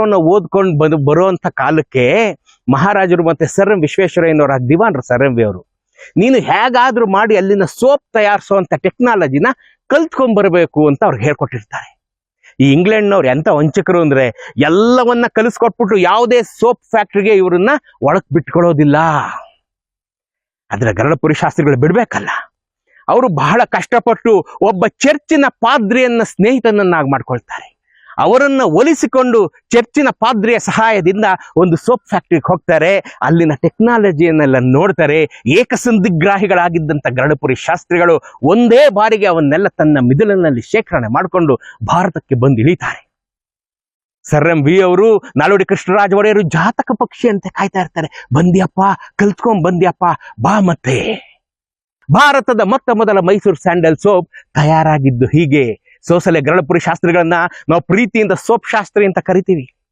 ಓದ್ಕೊಂಡು ಬಂದು ಬರುವಂತ ಕಾಲಕ್ಕೆ ಮಹಾರಾಜರು ಮತ್ತೆ ಸರ್ ಎಂ ವಿಶ್ವೇಶ್ವರಯ್ಯನವರ ದಿವಾನ್ರು ಸರ್ ಎಂ ಅವರು. ನೀನು ಹೇಗಾದ್ರೂ ಮಾಡಿ ಅಲ್ಲಿನ ಸೋಪ್ ತಯಾರಿಸುವಂತ ಟೆಕ್ನಾಲಜಿನ ಕಲ್ತ್ಕೊಂಡ್ ಬರಬೇಕು ಅಂತ ಅವ್ರು ಹೇಳ್ಕೊಟ್ಟಿರ್ತಾರೆ. ಈ ಇಂಗ್ಲೆಂಡ್ನವ್ರು ಎಂತ ವಂಚಕರು ಅಂದ್ರೆ ಎಲ್ಲವನ್ನ ಕಲಿಸ್ಕೊಟ್ಬಿಟ್ಟು ಯಾವುದೇ ಸೋಪ್ ಫ್ಯಾಕ್ಟ್ರಿಗೆ ಇವ್ರನ್ನ ಒಳಕ್ ಬಿಟ್ಕೊಳ್ಳೋದಿಲ್ಲ. ಅದರ ಗರಡಪುರಿ ಶಾಸ್ತ್ರಿಗಳು ಬಿಡ್ಬೇಕಲ್ಲ. ಅವರು ಬಹಳ ಕಷ್ಟಪಟ್ಟು ಒಬ್ಬ ಚರ್ಚಿನ ಪಾದ್ರಿಯನ್ನ ಸ್ನೇಹಿತನನ್ನಾಗಿ ಮಾಡ್ಕೊಳ್ತಾರೆ. ಅವರನ್ನ ಒಲಿಸಿಕೊಂಡು ಚರ್ಚಿನ ಪಾದ್ರಿಯ ಸಹಾಯದಿಂದ ಒಂದು ಸೋಪ್ ಫ್ಯಾಕ್ಟ್ರಿಗೆ ಹೋಗ್ತಾರೆ. ಅಲ್ಲಿನ ಟೆಕ್ನಾಲಜಿಯನ್ನೆಲ್ಲ ನೋಡ್ತಾರೆ. ಏಕಸಂದಿಗ್ರಾಹಿಗಳಾಗಿದ್ದಂಥ ಗರಡಪುರಿ ಶಾಸ್ತ್ರಿಗಳು ಒಂದೇ ಬಾರಿಗೆ ಅವನ್ನೆಲ್ಲ ತನ್ನ ಮಿದುಳಿನಲ್ಲಿ ಶೇಖರಣೆ ಮಾಡಿಕೊಂಡು ಭಾರತಕ್ಕೆ ಬಂದು ಇಳಿತಾರೆ. ಸರ್ ಎಂ ವಿ ಅವರು ನಾಲ್ವಡಿ ಕೃಷ್ಣರಾಜ ಒಡೆಯರು ಜಾತಕ ಪಕ್ಷಿ ಅಂತ ಕಾಯ್ತಾ ಇರ್ತಾರೆ. ಬಂದ್ಯಪ್ಪ, ಕಲ್ತ್ಕೊಂಡ್ ಬಂದ್ಯಪ್ಪ, ಬಾ ಮತ್ತೆ. ಭಾರತದ ಮೊತ್ತ ಮೊದಲ ಮೈಸೂರು ಸ್ಯಾಂಡಲ್ ಸೋಪ್ ತಯಾರಾಗಿದ್ದು ಹೀಗೆ. ಸೋಸಲೆ ಗರಳಪುರಿ ಶಾಸ್ತ್ರಿಗಳನ್ನ ನಾವು ಪ್ರೀತಿಯಿಂದ ಸೋಪ್ ಶಾಸ್ತ್ರಿ ಅಂತ ಕರಿತೀವಿ.